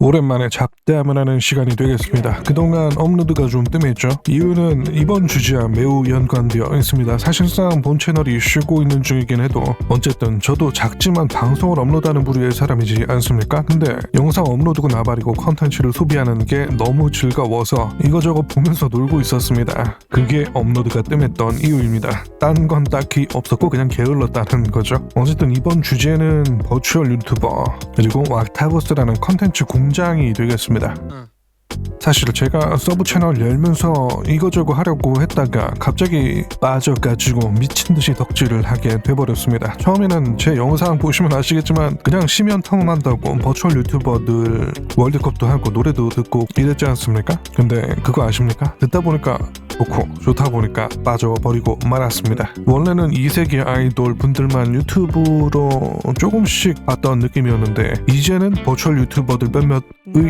오랜만에 잡담을 하는 시간이 되겠습니다. 그동안 업로드가 좀 뜸했죠. 이유는 이번 주제와 매우 연관되어 있습니다. 사실상 본 채널이 쉬고 있는 중이긴 해도 어쨌든 저도 작지만 방송을 업로드하는 부류의 사람이지 않습니까? 근데 영상 업로드고 나발이고 컨텐츠를 소비하는 게 너무 즐거워서 이거저거 보면서 놀고 있었습니다. 그게 업로드가 뜸했던 이유입니다. 딴 건 딱히 없었고 그냥 게을렀다는 거죠. 어쨌든 이번 주제는 버추얼 유튜버 그리고 왁타고스라는 컨텐츠 공 장이 되겠습니다. 응. 사실 제가 서브 채널 열면서 이거저거 하려고 했다가 갑자기 빠져가지고 미친 듯이 덕질을 하게 돼버렸습니다. 처음에는 제 영상 보시면 아시겠지만 그냥 심연탕 난다고 버추얼 유튜버들 월드컵도 하고 노래도 듣고 이랬지 않습니까? 근데 그거 아십니까? 듣다 보니까 좋고 좋다 보니까 빠져버리고 말았습니다. 원래는 2세기 아이돌 분들만 유튜브로 조금씩 봤던 느낌이었는데 이제는 버추얼 유튜버들 몇몇의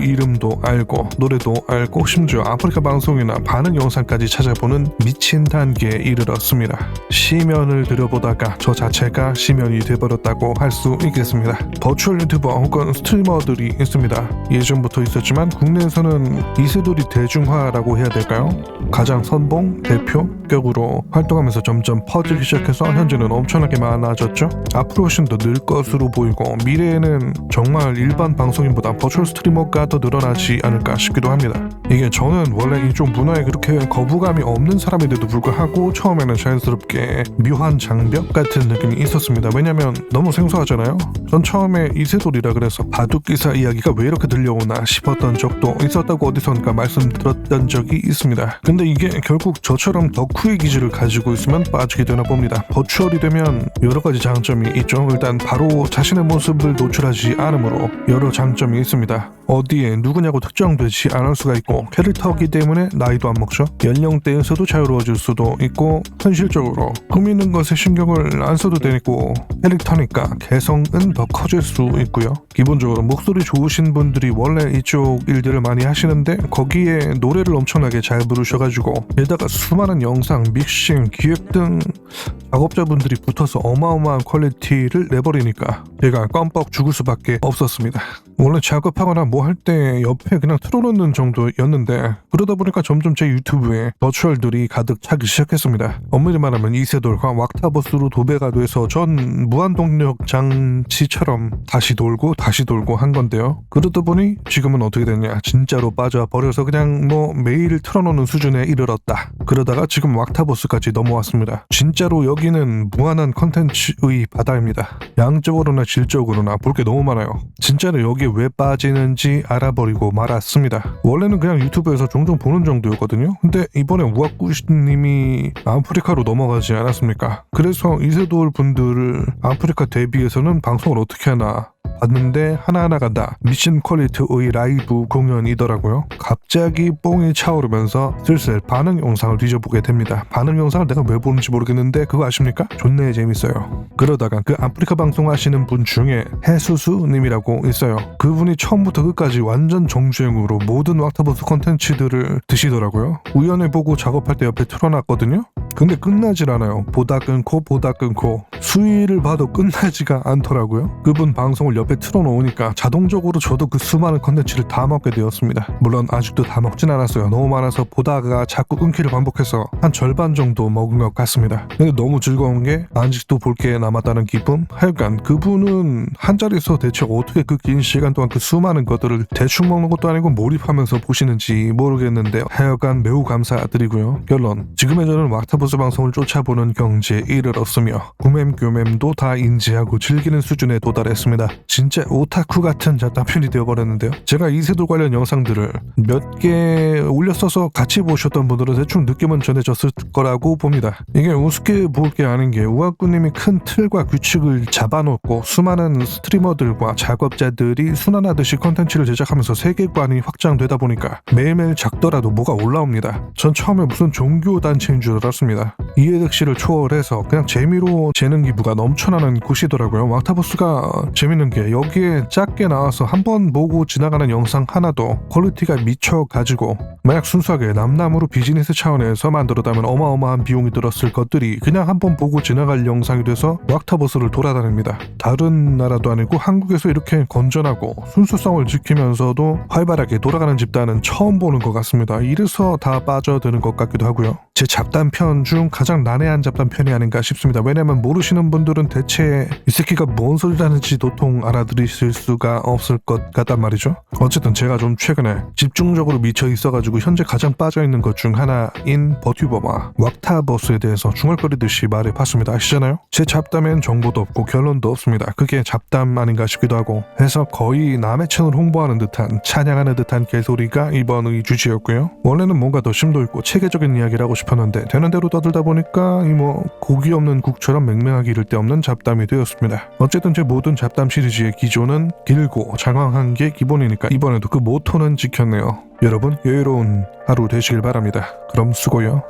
이름도 알고 노래도 알고 심지어 아프리카 방송이나 반응 영상까지 찾아보는 미친 단계에 이르렀습니다. 시면을 들여보다가 저 자체가 시면이 돼버렸다고 할 수 있겠습니다. 버추얼 유튜버 혹은 스트리머들이 있습니다. 예전부터 있었지만 국내에서는 이세돌이 대중화라고 해야 될까요? 가장 선봉 대표 격으로 활동하면서 점점 퍼지기 시작해서 현재는 엄청나게 많아졌죠. 앞으로 훨씬 더 늘 것으로 보이고 미래에는 정말 일반 방송인보다 버추얼 스트리머가 더 늘어나지 않을까 싶기도 합니다. 이게 저는 원래 이쪽 문화에 그렇게 거부감이 없는 사람인데도 불구하고 처음에는 자연스럽게 묘한 장벽 같은 느낌이 있었습니다. 왜냐면 너무 생소하잖아요. 전 처음에 이세돌이라 그래서 바둑기사 이야기가 왜 이렇게 들려오나 싶었던 적도 있었다고 어디선가 말씀드렸던 적이 있습니다. 근데 이게 결국 저처럼 덕후의 기질을 가지고 있으면 빠지게 되나 봅니다. 버추얼이 되면 여러 가지 장점이 있죠. 일단 바로 자신의 모습을 노출하지 않으므로 여러 장점이 있습니다. 어디에 누구냐고 특정되지 않을 수가 있고 캐릭터이기 때문에 나이도 안 먹죠. 연령대에서도 자유로워질 수도 있고 현실적으로 꾸미는 것에 신경을 안 써도 되고 캐릭터니까 개성은 더 커질 수 있고요. 기본적으로 목소리 좋으신 분들이 원래 이쪽 일들을 많이 하시는데 거기에 노래를 엄청나게 잘 부르셔가지고 게다가 수많은 영상, 믹싱, 기획 등 작업자분들이 붙어서 어마어마한 퀄리티를 내버리니까 제가 껌뻑 죽을 수밖에 없었습니다. 원래 작업하거나 뭐 할 때 옆에 그냥 틀어놓는 정도였는데 그러다 보니까 점점 제 유튜브에 버추얼들이 가득 차기 시작했습니다. 엄밀히 말하면 이세돌과 왁타버스로 도배가 돼서 전 무한동력 장치처럼 다시 돌고 다시 돌고 한 건데요. 그러다 보니 지금은 어떻게 됐냐 진짜로 빠져버려서 그냥 뭐 매일 틀어놓는 수준에 이르렀다. 그러다가 지금 왁타버스까지 넘어왔습니다. 진짜로 여기는 무한한 컨텐츠의 바다입니다. 양적으로나 질적으로나 볼 게 너무 많아요. 진짜로 여기에 왜 빠지는지 알아버리고 말았습니다. 원래는 그냥 유튜브에서 종종 보는 정도였거든요. 근데 이번에 우악구시님이 아프리카로 넘어가지 않았습니까? 그래서 이세돌 분들을 아프리카 대비해서는 방송을 어떻게 하나 봤는데 하나하나가 다 미션 퀄리티의 라이브 공연이더라고요. 갑자기 뽕이 차오르면서 슬슬 반응 영상을 뒤져보게 됩니다. 반응 영상을 내가 왜 보는지 모르겠는데 그거 아십니까? 존내 재밌어요. 그러다가 그 아프리카 방송 하시는 분 중에 해수수님이라고 있어요. 그분이 처음부터 끝까지 완전 정주행으로 모든 왁타버스 컨텐츠들을 드시더라고요. 우연히 보고 작업할 때 옆에 틀어놨거든요. 근데 끝나질 않아요. 보다 끊고 보다 끊고 수위를 봐도 끝나지가 않더라고요. 그분 방송을 옆에 틀어놓으니까 자동적으로 저도 그 수많은 컨텐츠를 다 먹게 되었습니다. 물론 아직도 다 먹진 않았어요. 너무 많아서 보다가 자꾸 끊기를 반복해서 한 절반 정도 먹은 것 같습니다. 근데 너무 즐거운 게 아직도 볼 게 남았다는 기쁨? 하여간 그분은 한 자리에서 대체 어떻게 그 긴 시간 동안 그 수많은 것들을 대충 먹는 것도 아니고 몰입하면서 보시는지 모르겠는데 하여간 매우 감사드리고요. 결론 지금의 저는 왁타 버스 방송을 쫓아보는 경지에 이르렀으며 구맴 교맴도 다 인지하고 즐기는 수준에 도달했습니다. 진짜 오타쿠 같은 잡담편이 되어버렸는데요. 제가 이세돌 관련 영상들을 몇 개 올렸어서 같이 보셨던 분들은 대충 느낌은 전해졌을 거라고 봅니다. 이게 우습게 볼 게 아닌 게 우아꾸님이 큰 틀과 규칙을 잡아놓고 수많은 스트리머들과 작업자들이 순환하듯이 컨텐츠를 제작하면서 세계관이 확장되다 보니까 매일매일 작더라도 뭐가 올라옵니다. 전 처음에 무슨 종교 단체인 줄 알았습니다. 있습니다. 이해득 씨를 초월해서 그냥 재미로 재능 기부가 넘쳐나는 곳이더라고요. 왁타버스가 재밌는 게 여기에 작게 나와서 한 번 보고 지나가는 영상 하나도 퀄리티가 미쳐 가지고 만약 순수하게 남남으로 비즈니스 차원에서 만들었다면 어마어마한 비용이 들었을 것들이 그냥 한 번 보고 지나갈 영상이 돼서 왁타버스를 돌아다닙니다. 다른 나라도 아니고 한국에서 이렇게 건전하고 순수성을 지키면서도 활발하게 돌아가는 집단은 처음 보는 것 같습니다. 이래서 다 빠져드는 것 같기도 하고요. 제 잡담편 중 가장 난해한 잡담편이 아닌가 싶습니다. 왜냐면 모르시는 분들은 대체 이 새끼가 뭔 소리라는지 도통 알아들으실 수가 없을 것 같단 말이죠. 어쨌든 제가 좀 최근에 집중적으로 미쳐 있어가지고 현재 가장 빠져있는 것 중 하나인 버튜버와 왁타버스에 대해서 중얼거리듯이 말해봤습니다. 아시잖아요? 제 잡담엔 정보도 없고 결론도 없습니다. 그게 잡담 아닌가 싶기도 하고 해서 거의 남의 채널 홍보하는 듯한 찬양하는 듯한 개소리가 이번의 주제였고요. 원래는 뭔가 더 심도 있고 체계적인 싶 었는데 되는 대로 떠들다 보니까 이 뭐 고기 없는 국처럼 맹맹하기 이를 데 없는 잡담이 되었습니다. 어쨌든 제 모든 잡담 시리즈의 기조는 길고 장황한 게 기본이니까 이번에도 그 모토는 지켰네요. 여러분 여유로운 하루 되시길 바랍니다. 그럼 수고요.